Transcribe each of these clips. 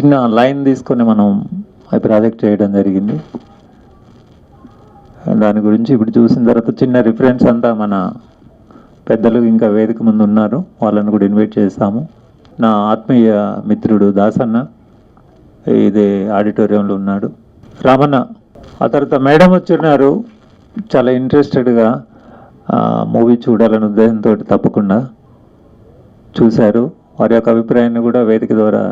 చిన్న లైన్ తీసుకొని మనం అవి ప్రాజెక్ట్ చేయడం జరిగింది. దాని గురించి ఇప్పుడు చూసిన తర్వాత చిన్న రిఫరెన్స్ అంతా మన పెద్దలు ఇంకా వేదిక ముందు ఉన్నారు. వాళ్ళని కూడా ఇన్వైట్ చేస్తాము. నా ఆత్మీయ మిత్రుడు దాసన్న ఇదే ఆడిటోరియంలో ఉన్నాడు. రామన్న ఆ తర్వాత మేడం వచ్చిన్నారు. చాలా ఇంట్రెస్టెడ్గా మూవీ చూడాలనే ఉద్దేశంతో తప్పకుండా చూశారు. వారి యొక్క అభిప్రాయాన్ని కూడా వేదిక ద్వారా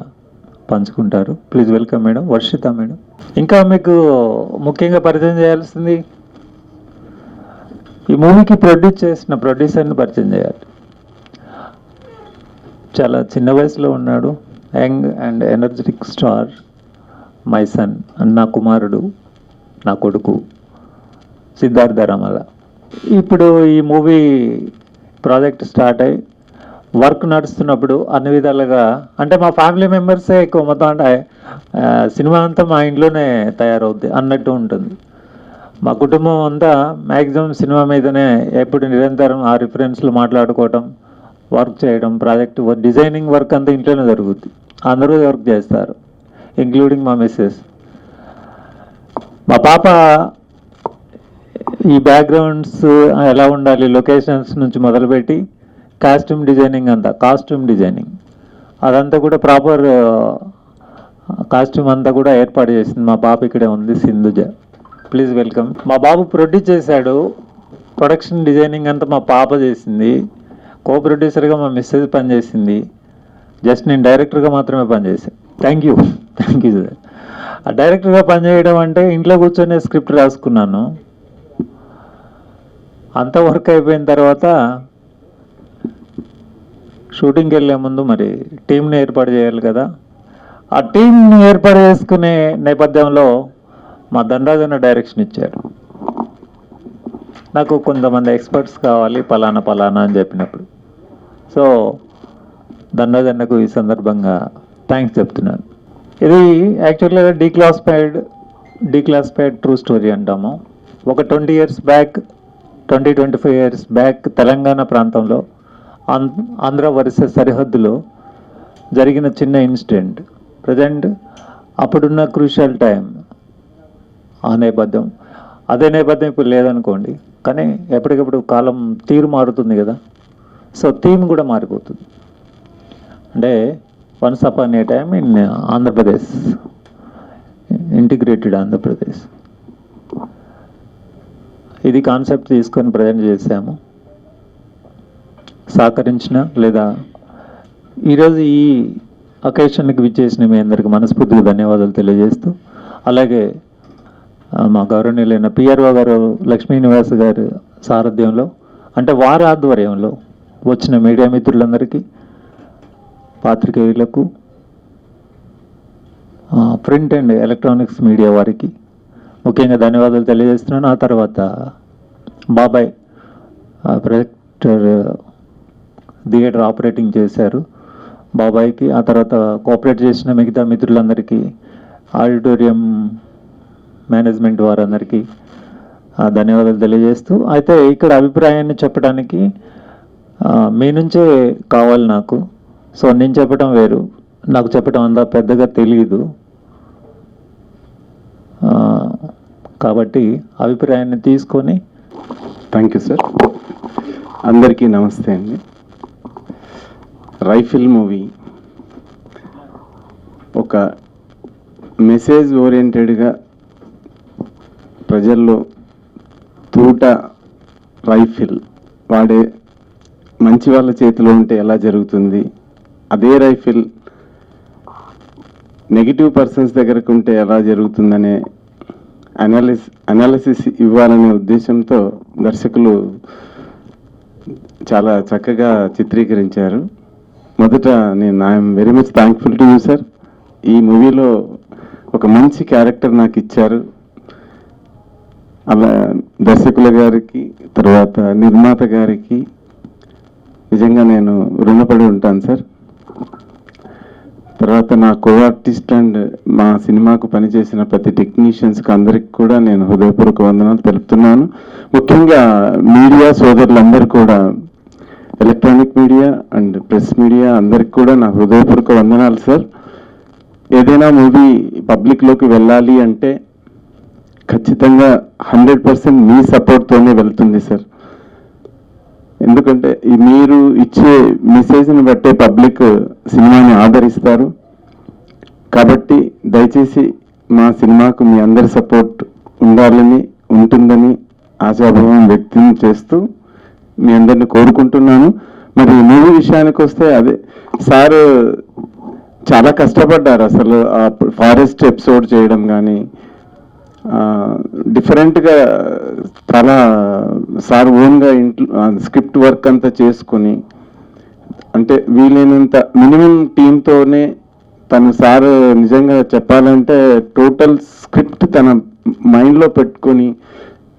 పంచుకుంటారు. Please welcome madam Varshitha madam. ఇంకా మీకు ముఖ్యంగా పరిచయం చేయాల్సింది ఈ మూవీకి ప్రొడ్యూస్ చేసిన ప్రొడ్యూసర్ని పరిచయం చేయాలి. చాలా చిన్న వయసులో ఉన్నాడు young and energetic star my son నా కుమారుడు నా కొడుకు సిద్ధార్థ రమల. ఇప్పుడు ఈ మూవీ ప్రాజెక్ట్ స్టార్ట్ అయ్యి వర్క్ నడుస్తున్నప్పుడు అన్ని విధాలుగా అంటే మా ఫ్యామిలీ మెంబర్సే ఎక్కువ మొత్తం అంటే సినిమా అంతా మా ఇంట్లోనే తయారవుద్ది అన్నట్టు ఉంటుంది. మా కుటుంబం అంతా మ్యాక్సిమం సినిమా మీదనే ఎప్పుడు నిరంతరం ఆ రిఫరెన్స్లు మాట్లాడుకోవటం వర్క్ చేయడం ప్రాజెక్ట్ డిజైనింగ్ వర్క్ అంతా ఇంట్లోనే జరుగుద్ది. అందరూ వర్క్ చేస్తారు ఇంక్లూడింగ్ మా మిస్సెస్. మా పాప ఈ బ్యాక్గ్రౌండ్స్ ఎలా ఉండాలి లొకేషన్స్ నుంచి మొదలుపెట్టి కాస్ట్యూమ్ డిజైనింగ్ అంతా కాస్ట్యూమ్ డిజైనింగ్ అదంతా కూడా ప్రాపర్ కాస్ట్యూమ్ అంతా కూడా ఏర్పాటు చేసింది. మా పాప ఇక్కడే ఉంది సింధుజ. ప్లీజ్ వెల్కమ్ మా బాబు ప్రొడ్యూస్ చేశాడు. ప్రొడక్షన్ డిజైనింగ్ అంతా మా పాప చేసింది. కో ప్రొడ్యూసర్గా మా మిస్సెస్ పనిచేసింది. జస్ట్ నేను డైరెక్టర్గా మాత్రమే పనిచేసాను thank you thank you sir ఆ డైరెక్టర్గా పనిచేయడం అంటే ఇంట్లో కూర్చొని స్క్రిప్ట్ రాసుకున్నాను. అంత వర్క్ అయిపోయిన తర్వాత షూటింగ్కి వెళ్ళే ముందు మరి టీంని ఏర్పాటు చేయాలి కదా. ఆ టీంని ఏర్పాటు చేసుకునే నేపథ్యంలో మా దండరాజన్న డైరెక్షన్ ఇచ్చారు. నాకు కొంతమంది ఎక్స్పర్ట్స్ కావాలి పలానా పలానా అని చెప్పినప్పుడు. సో దండరాజన్నకు ఈ సందర్భంగా థ్యాంక్స్ చెప్తున్నాను. ఇది యాక్చువల్గా డీక్లాసిఫైడ్ డీక్లాసిఫైడ్ ట్రూ స్టోరీ అంటాము. ఒక twenty years back twenty twenty five years back Telangana ప్రాంతంలో ఆంధ్ర వరుస సరిహద్దులో జరిగిన చిన్న ఇన్సిడెంట్. ప్రజెంట్ అప్పుడున్న క్రూషియల్ టైం ఆ నేపథ్యం. అదే నేపథ్యం ఇప్పుడు లేదనుకోండి. కానీ ఎప్పటికప్పుడు కాలం తీరు మారుతుంది కదా. సో థీమ్ కూడా మారిపోతుంది. అంటే once upon a time in Andhra Pradesh. Integrated Andhra Pradesh. ఇది కాన్సెప్ట్ తీసుకొని ప్రజెంట్ చేసాము. సహకరించిన లేదా ఈరోజు ఈ అకేషన్కి విచ్చేసిన మీ అందరికి మనస్ఫూర్తిగా ధన్యవాదాలు తెలియజేస్తూ అలాగే మా గౌరవనీయులైన పిఆర్ఓ గారు లక్ష్మీ నివాస్ గారి సారథ్యంలో అంటే వారి ఆధ్వర్యంలో వచ్చిన మీడియా మిత్రులందరికీ పాత్రికేయులకు ప్రింట్ అండ్ ఎలక్ట్రానిక్స్ మీడియా వారికి ముఖ్యంగా ధన్యవాదాలు తెలియజేస్తున్నాను. ఆ తర్వాత బాబాయ్ ప్రొజెక్టర్ థియేటర్ ఆపరేటింగ్ చేశారు. బాబాయ్కి ఆ తర్వాత కోఆపరేట్ చేసిన మిగతా మిత్రులందరికీ ఆడిటోరియం మేనేజ్మెంట్ వారందరికీ ధన్యవాదాలు తెలియజేస్తూ అయితే ఇక్కడ అభిప్రాయాన్ని చెప్పడానికి మీ నుంచే కావాలి నాకు. సో నేను చెప్పడం వేరు. నాకు చెప్పడం అంత పెద్దగా తెలియదు కాబట్టి అభిప్రాయాన్ని తీసుకొని థ్యాంక్ యూ సార్. అందరికీ నమస్తే అండి. Rifle movie. ఒక మెసేజ్ ఓరియంటెడ్గా ప్రజల్లో తూట రైఫిల్ వాడే మంచి వాళ్ళ చేతిలో ఉంటే ఎలా జరుగుతుంది? అదే రైఫిల్ నెగిటివ్ పర్సన్స్ దగ్గరకు ఉంటే ఎలా జరుగుతుందనే అనాలిస్ అనాలిసిస్ ఇవ్వాలనే ఉద్దేశంతో దర్శకులు చాలా చక్కగా చిత్రీకరించారు. మొదట నేను I'm very much thankful to you sir ఈ మూవీలో ఒక మంచి క్యారెక్టర్ నాకు ఇచ్చారు. అలా దర్శకుల గారికి తర్వాత నిర్మాత గారికి నిజంగా నేను రుణపడి ఉంటాను సార్ తర్వాత నా కో ఆర్టిస్ట్ అండ్ మా సినిమాకు పనిచేసిన ప్రతి టెక్నీషియన్స్కి అందరికి కూడా నేను హృదయపూర్వక వందనాలు తెలుపుతున్నాను. ముఖ్యంగా మీడియా సోదరులందరూ కూడా electronic media and press media అందరికి కూడా నా హృదయపూర్వక వందనాలు సార్ ఏదైనా మూవీ పబ్లిక్లోకి వెళ్ళాలి అంటే ఖచ్చితంగా హండ్రెడ్ పర్సెంట్ మీ సపోర్ట్తోనే వెళ్తుంది సార్ ఎందుకంటే మీరు ఇచ్చే మెసేజ్ని బట్టే పబ్లిక్ సినిమాని ఆదరిస్తారు. కాబట్టి దయచేసి మా సినిమాకు మీ అందరి సపోర్ట్ ఉండాలని ఉంటుందని ఆశాభావం వ్యక్తం చేస్తూ మీ అందరిని కోరుకుంటున్నాను. మరి మూవీ విషయానికి వస్తే అదే సార్ చాలా కష్టపడ్డారు అసలు ఆ ఫారెస్ట్ ఎపిసోడ్ చేయడం కానీ డిఫరెంట్గా చాలా సార్ ఓన్గా ఇంట్లో స్క్రిప్ట్ వర్క్ అంతా చేసుకుని అంటే వీలైనంత మినిమం టీంతోనే తను సార్ నిజంగా చెప్పాలంటే టోటల్ స్క్రిప్ట్ తన మైండ్లో పెట్టుకొని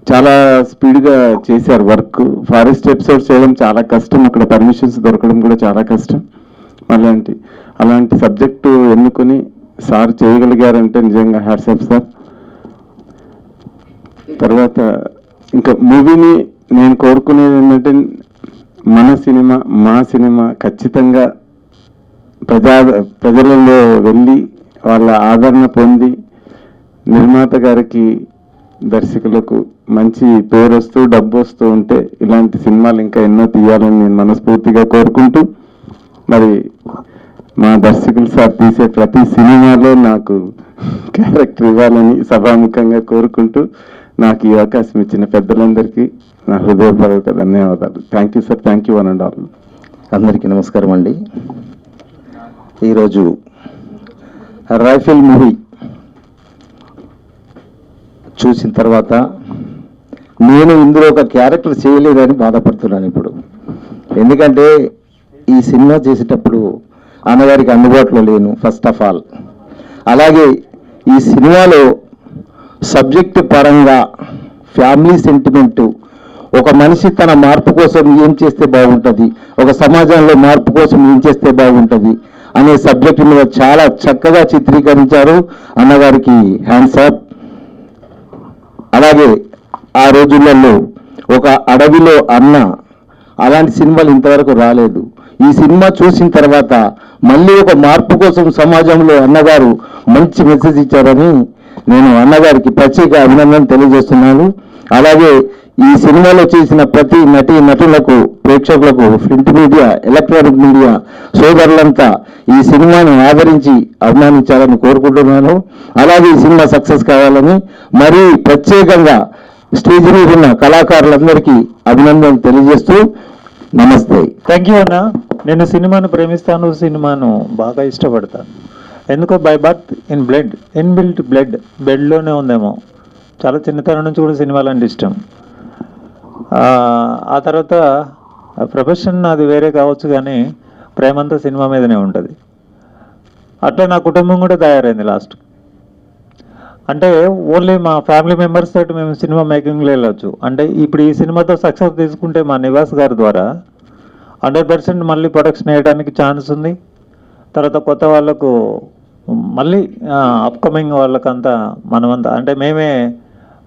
చాలా స్పీడ్గా చేశారు వర్క్. ఫారెస్ట్ ఎపిసోడ్స్ చేయడం చాలా కష్టం. అక్కడ పర్మిషన్స్ దొరకడం కూడా చాలా కష్టం. అలాంటి అలాంటి సబ్జెక్టు ఎన్నుకొని సార్ చేయగలిగారంటే నిజంగా హ్యాట్సాప్ సార్. తర్వాత ఇంకా మూవీని నేను కోరుకునేది ఏంటంటే మన సినిమా మా సినిమా ఖచ్చితంగా ప్రజా ప్రజలలో వెళ్ళి వాళ్ళ ఆదరణ పొంది నిర్మాత గారికి దర్శకులకు మంచి పేరు వస్తూ డబ్బు వస్తూ ఉంటే ఇలాంటి సినిమాలు ఇంకా ఎన్నో తీయాలని నేను మనస్ఫూర్తిగా కోరుకుంటూ మరి మా దర్శకులు సార్ తీసే ప్రతి సినిమాలో నాకు క్యారెక్టర్ ఇవ్వాలని సభాముఖంగా కోరుకుంటూ నాకు ఈ అవకాశం ఇచ్చిన పెద్దలందరికీ నా హృదయపూర్వక ధన్యవాదాలు. Thank you sir thank you one and all అందరికీ నమస్కారం అండి. ఈరోజు రైఫిల్ మూవీ చూసిన తర్వాత నేను ఇందులో ఒక క్యారెక్టర్ చేయలేదని బాధపడుతున్నాను ఇప్పుడు. ఎందుకంటే ఈ సినిమా చేసేటప్పుడు అన్నగారికి అందుబాటులో లేను ఫస్ట్ ఆఫ్ ఆల్ అలాగే ఈ సినిమాలో సబ్జెక్టు పరంగా ఫ్యామిలీ సెంటిమెంటు ఒక మనిషి తన మార్పు కోసం ఏం చేస్తే బాగుంటుంది ఒక సమాజంలో మార్పు కోసం ఏం చేస్తే బాగుంటుంది అనే సబ్జెక్టు మీద చాలా చక్కగా చిత్రీకరించారు అన్నగారికి. హ్యాండ్స్ అప్ అలాగే ఆ రోజులలో ఒక అడవిలో అన్న అలాంటి సినిమాలు ఇంతవరకు రాలేదు. ఈ సినిమా చూసిన తర్వాత మళ్ళీ ఒక మార్పు కోసం సమాజంలో అన్నగారు మంచి మెసేజ్ ఇచ్చారని నేను అన్నగారికి ప్రత్యేక అభినందన తెలియజేస్తున్నాను. అలాగే ఈ సినిమాలో చేసిన ప్రతి నటి నటులకు ప్రేక్షకులకు ప్రింట్ మీడియా ఎలక్ట్రానిక్ మీడియా సోదరులంతా ఈ సినిమాను ఆదరించి అభిమానించాలని కోరుకుంటున్నాను. అలాగే ఈ సినిమా సక్సెస్ కావాలని మరీ ప్రత్యేకంగా స్టేజ్ మీద ఉన్న కళాకారులందరికీ అభినందనలు తెలియజేస్తూ నమస్తే. థ్యాంక్ యూ అన్న. నేను సినిమాను ప్రేమిస్తాను సినిమాను బాగా ఇష్టపడతాను. ఎందుకో by birth in blood inbuilt blood బ్లడ్లోనే ఉందేమో. చాలా చిన్నతనం నుంచి కూడా సినిమాలు అంటే ఇష్టం. ఆ, ఆ తర్వాత ప్రొఫెషన్ అది వేరే కావచ్చు కానీ ప్రేమంతా సినిమా మీదనే ఉంటుంది. అట్లా నా కుటుంబం కూడా తయారైంది లాస్ట్. అంటే ఓన్లీ మా ఫ్యామిలీ మెంబర్స్ తోటి మేము సినిమా మేకింగ్లో వెళ్ళొచ్చు. అంటే ఇప్పుడు ఈ సినిమాతో సక్సెస్ తీసుకుంటే మా నివాస్ గారి ద్వారా హండ్రెడ్ పర్సెంట్ మళ్ళీ ప్రొడక్షన్ వేయడానికి ఛాన్స్ ఉంది. తర్వాత కొత్త వాళ్ళకు మళ్ళీ అప్కమింగ్ వాళ్ళకంతా మనమంతా అంటే మేమే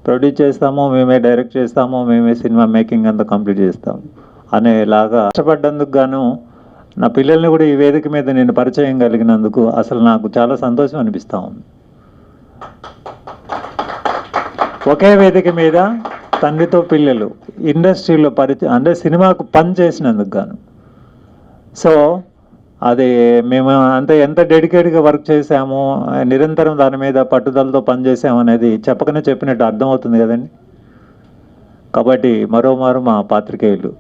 ప్రొడ్యూస్ చేస్తాము మేమే డైరెక్ట్ చేస్తాము మేమే సినిమా మేకింగ్ అంతా కంప్లీట్ చేస్తాము అనేలాగా కష్టపడ్డందుకు గాను నా పిల్లల్ని కూడా ఈ వేదిక మీద నేను పరిచయం కలిగినందుకు అసలు నాకు చాలా సంతోషం అనిపిస్తూ ఉంది. ఒకే వేదిక మీద తండ్రితో పిల్లలు ఇండస్ట్రీలో పరిచయం అంటే సినిమాకు పని చేసినందుకు గాను. సో అది మేము అంత ఎంత డెడికేట్గా వర్క్ చేసాము నిరంతరం దాని మీద పట్టుదలతో పనిచేసాము అనేది చెప్పకనే చెప్పినట్టు అర్థమవుతుంది కదండి. కాబట్టి మరోమారు మా పాత్రికేయులు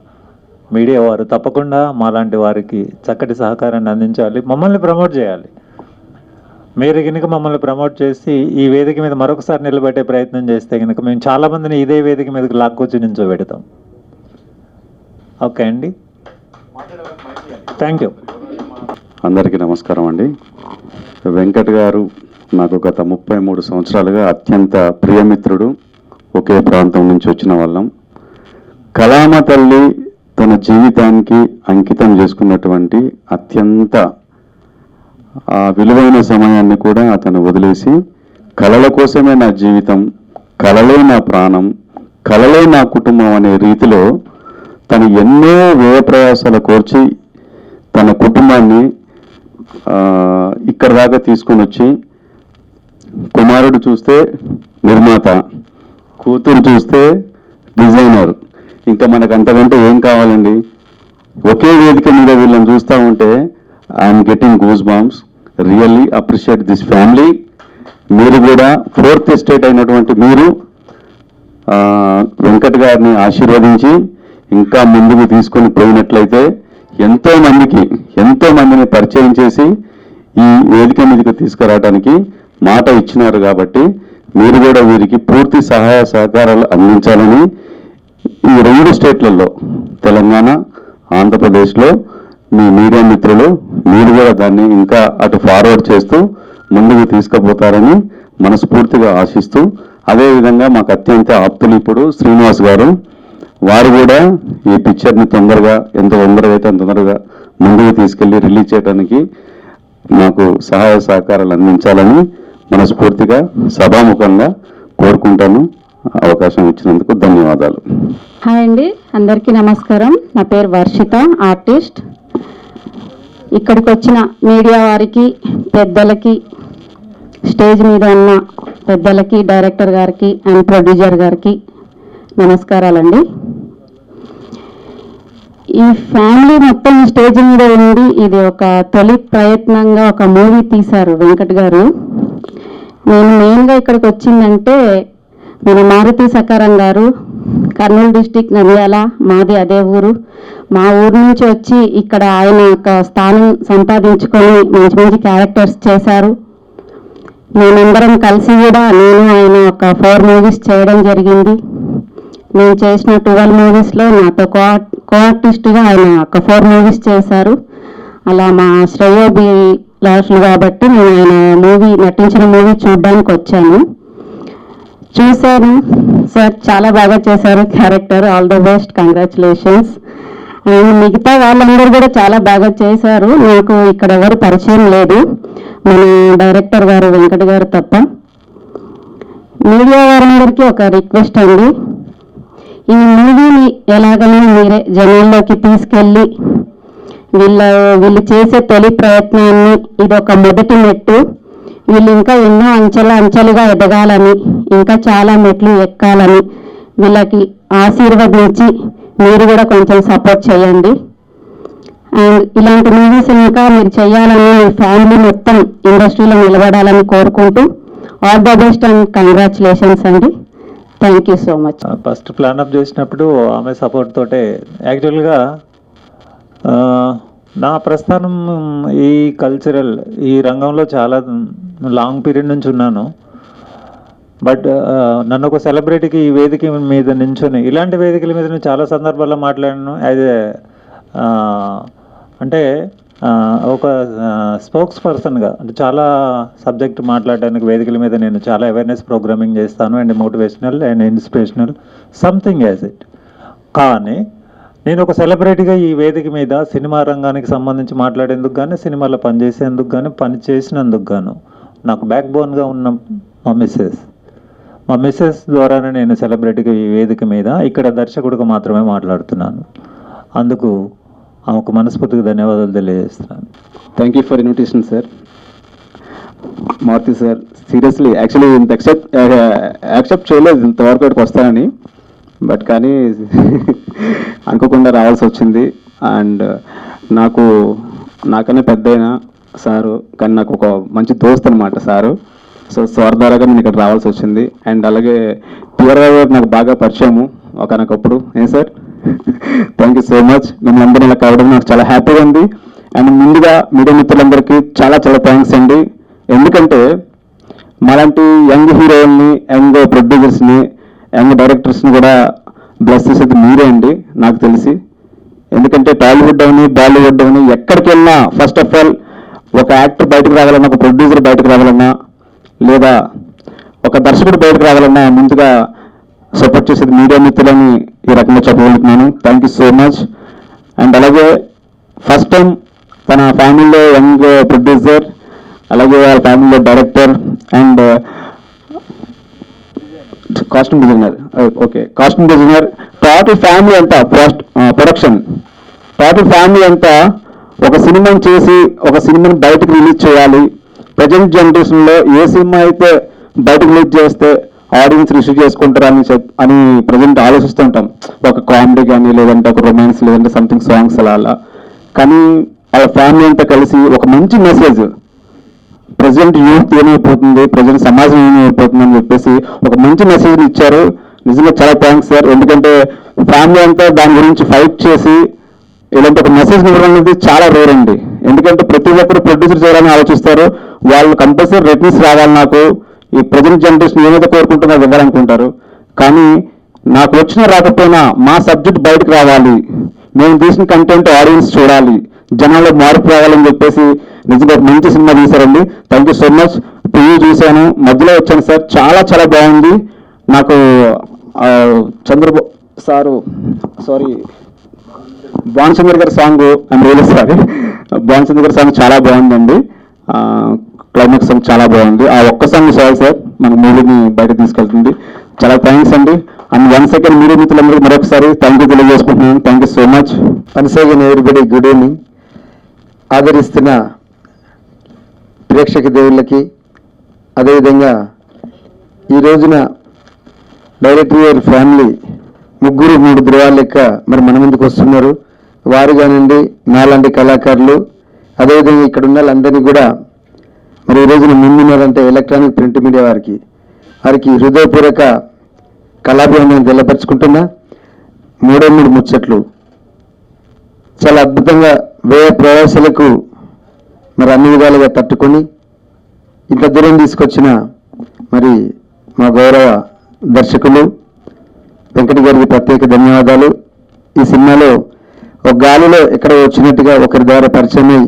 మీడియా వారు తప్పకుండా మాలాంటి వారికి చక్కటి సహకారాన్ని అందించాలి మమ్మల్ని ప్రమోట్ చేయాలి. మీరు కనుక మమ్మల్ని ప్రమోట్ చేసి ఈ వేదిక మీద మరొకసారి నిలబెట్టే ప్రయత్నం చేస్తే కనుక మేము చాలా మందిని ఇదే వేదిక మీదకి లాక్కొచ్చి నుంచో పెడతాం ఓకే అండి. థ్యాంక్ యూ అందరికీ నమస్కారం అండి. వెంకట్ గారు నాకు గత ముప్పై మూడు సంవత్సరాలుగా అత్యంత ప్రియమిత్రుడు. ఒకే ప్రాంతం నుంచి వచ్చిన వాళ్ళం. కళామ తల్లి తన జీవితానికి అంకితం చేసుకున్నటువంటి అత్యంత ఆ విలువైన సమయాన్ని కూడా అతను వదిలేసి కళల కోసమే నా జీవితం కళలే నా ప్రాణం కళలే నా కుటుంబం అనే రీతిలో తను ఎన్నో వ్యయ ప్రయాసాలు కోర్చి తన కుటుంబాన్ని ఇక్కడ దాకా తీసుకొని వచ్చి కుమారుడు చూస్తే నిర్మాత కూతురు చూస్తే డిజైనర్. ఇంకా మనకు అంతకంటే ఏం కావాలండి? ఒకే వేదిక మీద వీళ్ళని చూస్తూ ఉంటే I'm getting goosebumps really appreciate this family మీరు కూడా ఫోర్త్ ఎస్టేట్ అయినటువంటి మీరు వెంకట్ గారిని ఆశీర్వదించి ఇంకా ముందుకు తీసుకొని పోయినట్లయితే ఎంతో మందికి ఎంతో మందిని పరిచయం చేసి ఈ వేదిక మీదకి తీసుకురావడానికి మాట ఇచ్చినారు కాబట్టి మీరు కూడా వీరికి పూర్తి సహాయ సహకారాలు అందించాలని ఈ రెండు స్టేట్లలో తెలంగాణ ఆంధ్రప్రదేశ్లో మీ మీడియా మిత్రులు మీరు కూడా దాన్ని ఇంకా అటు ఫార్వర్డ్ చేస్తూ ముందుకు తీసుకుపోతారని మనస్ఫూర్తిగా ఆశిస్తూ అదేవిధంగా మాకు అత్యంత ఆప్తులు ఇప్పుడు శ్రీనివాస్ గారు. వారు కూడా ఈ పిక్చర్ని తొందరగా ఎంత తొందరగా అయితే అంత తొందరగా ముందుకు తీసుకెళ్ళి రిలీజ్ చేయడానికి మాకు సహాయ సహకారాలు అందించాలని మనస్ఫూర్తిగా సభాముఖంగా కోరుకుంటాను. అవకాశం ఇచ్చినందుకు ధన్యవాదాలు. హాయ్ అండి అందరికీ నమస్కారం. నా పేరు వర్షిత ఆర్టిస్ట్. ఇక్కడికి వచ్చిన మీడియా వారికి పెద్దలకి స్టేజ్ మీద ఉన్న పెద్దలకి డైరెక్టర్ గారికి అండ్ ప్రొడ్యూసర్ గారికి నమస్కారాలండి. ఈ ఫ్యామిలీ మొత్తం స్టేజ్ మీద ఉండి ఇది ఒక తొలి ప్రయత్నంగా ఒక మూవీ తీశారు వెంకట్ గారు. నేను మెయిన్గా ఇక్కడికి వచ్చిందంటే మన మారుతి సకారం గారు కర్నూలు డిస్టిక్ నంద్యాల మాది అదే ఊరు. మా ఊరు నుంచి వచ్చి ఇక్కడ ఆయన యొక్క స్థానం సంపాదించుకొని మంచి మంచి క్యారెక్టర్స్ చేశారు. మేమందరం కలిసి కూడా నేను ఆయన ఒక ఫోర్ మూవీస్ చేయడం జరిగింది. నేను చేసిన ట్వెల్వ్ మూవీస్లో నాతో కో కో ఆర్టిస్ట్గా ఆయన ఒక ఫోర్ మూవీస్ చేశారు. అలా మా శ్రేయోబి లాస్ట్లు కాబట్టి నేను ఆయన మూవీ నటించిన మూవీ చూడడానికి వచ్చాను. చూశాను సార్ చాలా బాగా చేశారు character. All the best congratulations and మిగతా వాళ్ళందరూ కూడా చాలా బాగా చేశారు. నాకు ఇక్కడ ఎవరు పరిచయం లేదు. మన డైరెక్టర్ గారు వెంకట గారు తప్ప. మీడియా వారందరికీ ఒక రిక్వెస్ట్ అండి. ఈ మూవీని ఎలాగైనా మీరే జనాల్లోకి తీసుకెళ్ళి వీళ్ళ వీళ్ళు చేసే తొలి ప్రయత్నాన్ని ఇది ఒక మొదటి మెట్టు. వీళ్ళు ఇంకా ఎన్నో అంచెల అంచెలుగా ఎదగాలని ఇంకా చాలా మెట్లు ఎక్కాలని వీళ్ళకి ఆశీర్వదించి మీరు కూడా కొంచెం సపోర్ట్ చేయండి. అండ్ ఇలాంటి మూవీస్ ఇంకా మీరు చేయాలని మీ ఫ్యామిలీ మొత్తం ఇండస్ట్రీలో నిలబడాలని కోరుకుంటూ all the best and congratulations అండి. Thank you so much first plan up చేసినప్పుడు ఆమె సపోర్ట్ తోటే యాక్చువల్గా నా ప్రస్థానం ఈ కల్చరల్ ఈ రంగంలో చాలా లాంగ్ పీరియడ్ నుంచి ఉన్నాను. బట్ uh, నన్ను ఒక సెలబ్రిటీకి ఈ వేదిక మీద నించుని ఇలాంటి వేదికల మీద నేను చాలా సందర్భాల్లో మాట్లాడాను. యాజ్ ఏ uh, అంటే uh, ఒక స్పోక్స్ పర్సన్గా అంటే చాలా సబ్జెక్ట్ మాట్లాడడానికి వేదికల మీద నేను చాలా అవేర్నెస్ ప్రోగ్రామింగ్ చేస్తాను. And motivational and inspirational something as it కానీ నేను ఒక సెలబ్రిటీగా ఈ వేదిక మీద సినిమా రంగానికి సంబంధించి మాట్లాడేందుకు కానీ సినిమాలో పనిచేసేందుకు కానీ పని చేసినందుకు గాను నాకు బ్యాక్ బోన్గా ఉన్న మా మిస్సెస్. మా మిస్సెస్ ద్వారానే నేను సెలబ్రిటీగా ఈ వేదిక మీద ఇక్కడ దర్శకుడిగా మాత్రమే మాట్లాడుతున్నాను. అందుకు ఆమెకు మనస్ఫూర్తిగా ధన్యవాదాలు తెలియజేస్తున్నాను. Thank you for invitation sir Maruthi sir seriously actually ఇంత యాక్సెప్ట్ యాక్సెప్ట్ చేయలేదు. ఇంతవరకు వస్తానని. బట్ కానీ అనుకోకుండా రావాల్సి వచ్చింది. అండ్ నాకు నాకనే పెద్దయిన సారు కానీ నాకు ఒక మంచి దోస్త్ అనమాట సారు. సో సార్ ద్వారాగా నేను ఇక్కడ రావాల్సి వచ్చింది. అండ్ అలాగే పిఆర్ఆర్ గారు నాకు బాగా పరిచయము ఒకనొకప్పుడు. ఏం sir? Thank you so much మిమ్మల్ని అందరూ ఇలా కావడం నాకు చాలా హ్యాపీగా ఉంది. అండ్ ముందుగా మీడియా మిత్రులందరికీ చాలా చాలా థ్యాంక్స్ అండి. ఎందుకంటే మాలాంటి యంగ్ హీరోయిన్ని యంగ్ ప్రొడ్యూసర్స్ని యంగ్ డైరెక్టర్స్ని కూడా బ్లెస్ చేసేది మీరే అండి నాకు తెలిసి. ఎందుకంటే టాలీవుడ్ అని బాలీవుడ్ అని ఎక్కడికి వెళ్ళినా ఫస్ట్ ఆఫ్ ఆల్ ఒక యాక్టర్ బయటకు రావాలన్నా ఒక ప్రొడ్యూసర్ బయటకు రావాలన్నా లేదా ఒక దర్శకుడు బయటకు రావాలన్నా ముందుగా సపోర్ట్ చేసేది మీడియా మిత్రులని ఈ రకంగా చెప్పగలుగుతున్నాను. Thank you so much and అలాగే ఫస్ట్ టైం తన ఫ్యామిలీలో యంగ్ ప్రొడ్యూసర్ అలాగే వాళ్ళ ఫ్యామిలీలో director and costume designer okay costume designer total family అంతా ప్రొడక్షన్ టోటల్ ఫ్యామిలీ అంతా ఒక సినిమాని చేసి ఒక సినిమాని బయటకు రిలీజ్ చేయాలి. ప్రజెంట్ జనరేషన్లో ఏ సినిమా అయితే బయటకు రిలీజ్ చేస్తే ఆడియన్స్ రిసీవ్ చేసుకుంటారని చెప్ అని ప్రజెంట్ ఆలోచిస్తుంటాం ఒక కామెడీ కానీ లేదంటే ఒక రొమాన్స్ లేదంటే సంథింగ్ సాంగ్స్ అలా అలా. కానీ వాళ్ళ ఫ్యామిలీ అంతా కలిసి ఒక మంచి మెసేజ్ ప్రజెంట్ యూత్ ఏమైపోతుంది? ప్రజెంట్ సమాజం ఏమైపోతుంది అని చెప్పేసి ఒక మంచి మెసేజ్ ఇచ్చారు. నిజంగా చాలా థ్యాంక్స్ సార్ ఎందుకంటే ఫ్యామిలీ అంతా దాని గురించి ఫైట్ చేసి ఇలాంటి ఒక మెసేజ్ ఇవ్వడం అనేది చాలా రేర్ అండి. ఎందుకంటే ప్రతి ఒక్కరు ప్రొడ్యూసర్ చేయాలని ఆలోచిస్తారు. వాళ్ళు కంపల్సరీ రేటింగ్స్ రావాలి నాకు. ఈ ప్రజెంట్ జనరేషన్ ఏమైతే కోరుకుంటుందో అది ఇవ్వాలనుకుంటారు కానీ నాకు వచ్చినా రాకపోయినా మా సబ్జెక్ట్ బయటకు రావాలి. మేము తీసిన కంటెంట్ ఆడియన్స్ చూడాలి. జనాల్లో మార్పు రావాలని చెప్పేసి నిజంగా మంచి cinema తీశారండి. Thank you so much TV చూశాను. మధ్యలో వచ్చాను సార్. చాలా చాలా బాగుంది. నాకు చంద్రబాబు సారు సారీ భానుచంద్ర గారి సాంగ్ ఐమ్ సారీ భానుచంద్ర గారి సాంగ్ చాలా బాగుందండి. క్లైమాక్స్ సాంగ్ చాలా బాగుంది. ఆ ఒక్క సాంగ్ సార్ సార్. మన మూవీని బయట తీసుకెళ్తుంది. చాలా థ్యాంక్స్ అండి. అండ్ వన్ సెకండ్ మీడియా మిత్రులందరూ మరొకసారి థ్యాంక్ యూ తెలియజేసుకుంటున్నాను. Thank you so much once again everybody good evening ఆదరిస్తున్న ప్రేక్షక దేవుళ్ళకి అదేవిధంగా ఈ రోజున డైరెక్టర్ ఫ్యామిలీ ముగ్గురు మూడు ధృవాల లెక్క మరి మన ముందుకు వస్తున్నారు. వారు కానివ్వండి నాలాంటి కళాకారులు అదేవిధంగా ఇక్కడ ఉన్న వాళ్ళందరినీ కూడా మరి ఈ రోజున ముందున్నారంటే ఎలక్ట్రానిక్ ప్రింట్ మీడియా వారికి వారికి హృదయపూర్వక కళాభివందనం తెల్లపరుచుకుంటున్నా. మూడో మూడు ముచ్చట్లు. చాలా అద్భుతంగా వేరే ప్రయాసాలకు మరి అన్ని విధాలుగా తట్టుకొని ఇంత దూరం తీసుకొచ్చిన మరి మా గౌరవ దర్శకులు వెంకట గారికి ప్రత్యేక ధన్యవాదాలు. ఈ సినిమాలో ఒక గాలిలో ఎక్కడ వచ్చినట్టుగా ఒకరి ద్వారా పరిచయమై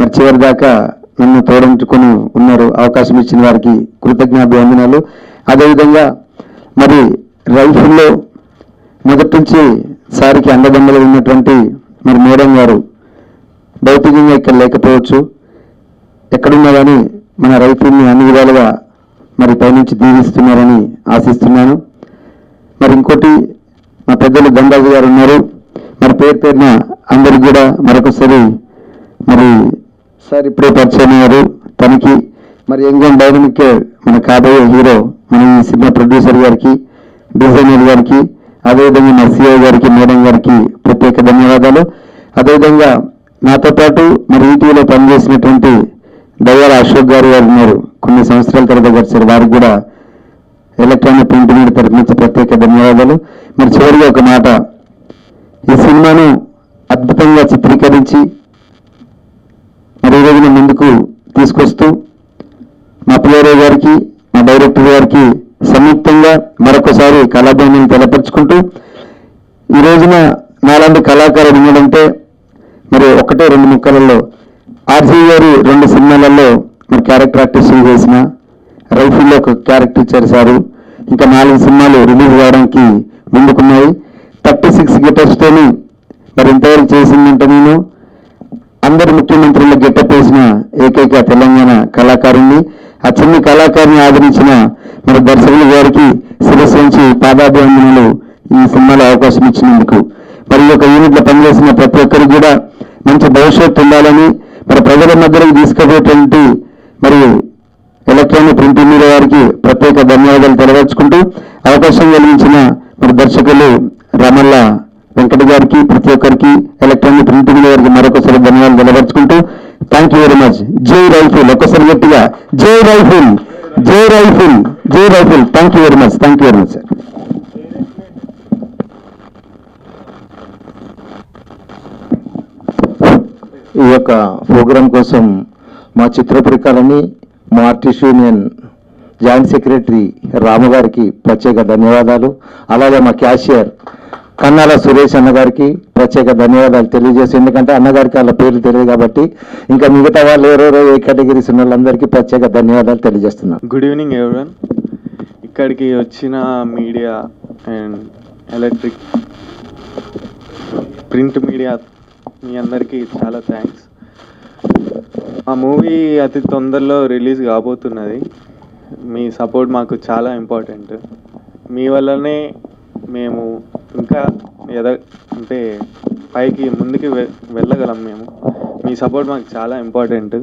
మరి చివరి దాకా నన్ను తోడంటుకొని ఉన్నారు. అవకాశం ఇచ్చిన వారికి కృతజ్ఞాభివందనాలు. అదేవిధంగా మరి రైఫుల్లో మొదటి నుంచి సారికి అండదండలు ఉన్నటువంటి మరి మేడం గారు భౌతికంగా ఇక్కడ లేకపోవచ్చు. ఎక్కడున్నా కానీ మన రైతుల్ని అన్ని విధాలుగా మరి పైనుంచి దీవిస్తున్నారని ఆశిస్తున్నాను. మరి ఇంకోటి మా పెద్దలు దండాజు గారు ఉన్నారు. మరి పేరు పేరున అందరికి కూడా మరొకసారి మరి సార్ ఇప్పుడే పరిచయం అయ్యారు. తనకి మరి ఎంగం డైనమిక్ మన కాబోయే హీరో మన ఈ సినిమా ప్రొడ్యూసర్ గారికి డిజైనర్ గారికి అదేవిధంగా మా సిఐ గారికి మేడం గారికి ప్రత్యేక ధన్యవాదాలు. అదేవిధంగా నాతో పాటు మరి ఈటీవీలో పనిచేసినటువంటి దయ్యాల అశోక్ గారు గారు ఉన్నారు. కొన్ని సంవత్సరాల తర్వాత వచ్చారు వారికి కూడా ఎలక్ట్రానిక్ ప్రింట్ మీడియా తరఫు నుంచి ప్రత్యేక ధన్యవాదాలు. మీరు చివరిగా ఒక మాట. ఈ సినిమాను అద్భుతంగా చిత్రీకరించి మరో ఈ రోజున ముందుకు తీసుకొస్తూ మా పిఆర్ఓ గారికి మా డైరెక్టర్ గారికి సంయుక్తంగా మరొకసారి కళాభూమిని తెలపరుచుకుంటూ ఈ రోజున నాలాంటి కళాకారుడు ఉన్నాడంటే మరి ఒకటే రెండు ముక్కలలో ఆర్జీ గారు రెండు సినిమాలలో మరి క్యారెక్టర్ ఆర్టిస్ట్ చేసిన రైఫిల్లో ఒక క్యారెక్టర్ చేశారు. ఇంకా నాలుగు సినిమాలు రిలీజ్ కావడానికి ముందుకున్నాయి. థర్టీ సిక్స్ గిటర్స్తోని మరి ఇంతవరకు చేసిందంటే నేను అందరు ముఖ్యమంత్రులు గెటప్ వేసిన ఏకైక తెలంగాణ కళాకారుణ్ణి. ఆ చిన్న కళాకారుని ఆదరించిన మరి దర్శకులు గారికి శిరస్సు నుంచి పాదాభివందనలు ఈ సినిమాలో అవకాశం ఇచ్చినందుకు. మరి ఈ యొక్క యూనిట్లో పనిచేసిన ప్రతి ఒక్కరికి కూడా మంచి భవిష్యత్తు ఉండాలని మరి ప్రజల మధ్యలోకి తీసుకుపోయేటువంటి మరి ఎలక్ట్రానిక్ ప్రింట్ మీడియా వారికి ప్రత్యేక ధన్యవాదాలు తెలియజేసుకుంటూ అవకాశం కలిగించిన మరి దర్శకులు రమల్ల వెంకట గారికి ప్రతి ఒక్కరికి ఎలక్ట్రానిక్ ప్రింట్ మీడియా వారికి మరొకసారి ధన్యవాదాలు తెలియపరుచుకుంటూ థ్యాంక్ యూ వెరీ మచ్. జై రైఫుల్. ఒక్కసారి గట్టిగా జై రైఫుల్. జై రైఫుల్. జై rifle. Thank you very much. Thank you very much sir ఈ యొక్క ప్రోగ్రాం కోసం మా చిత్రపరికాలని మా ఆర్టిస్ట్ యూనియన్ జాయింట్ సెక్రటరీ రాముగారికి ప్రత్యేక ధన్యవాదాలు. అలాగే మా క్యాషియర్ కన్నాల సురేష్ అన్నగారికి ప్రత్యేక ధన్యవాదాలు తెలియజేసి ఎందుకంటే అన్నగారికి వాళ్ళ పేర్లు తెలియదు కాబట్టి ఇంకా మిగతా వాళ్ళు ఎవరెవరో ఏ కేటగిరీస్ ఉన్న వాళ్ళందరికీ ప్రత్యేక ధన్యవాదాలు తెలియజేస్తున్నాను గుడ్ ఈవినింగ్ ఎవరన్ ఇక్కడికి వచ్చిన media and electric print media మీ అందరికీ చాలా థ్యాంక్స్ ఆ మూవీ అతి తొందరలో రిలీజ్ కాబోతున్నది. మీ సపోర్ట్ మాకు చాలా ఇంపార్టెంట్ మీ వల్లనే మేము ఇంకా ఎద అంటే పైకి ముందుకు వె- వెళ్ళగలం మేము. మీ సపోర్ట్ మాకు చాలా ఇంపార్టెంట్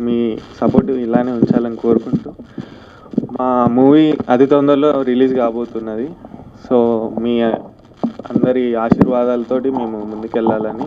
మీ సపోర్ట్ ఇలానే ఉంచాలని కోరుకుంటూ మా మూవీ అతి తొందరలో రిలీజ్ కాబోతున్నది. సో మీ అందరి ఆశీర్వాదాలతోటి మేము ముందుకెళ్ళాలని